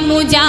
মুজা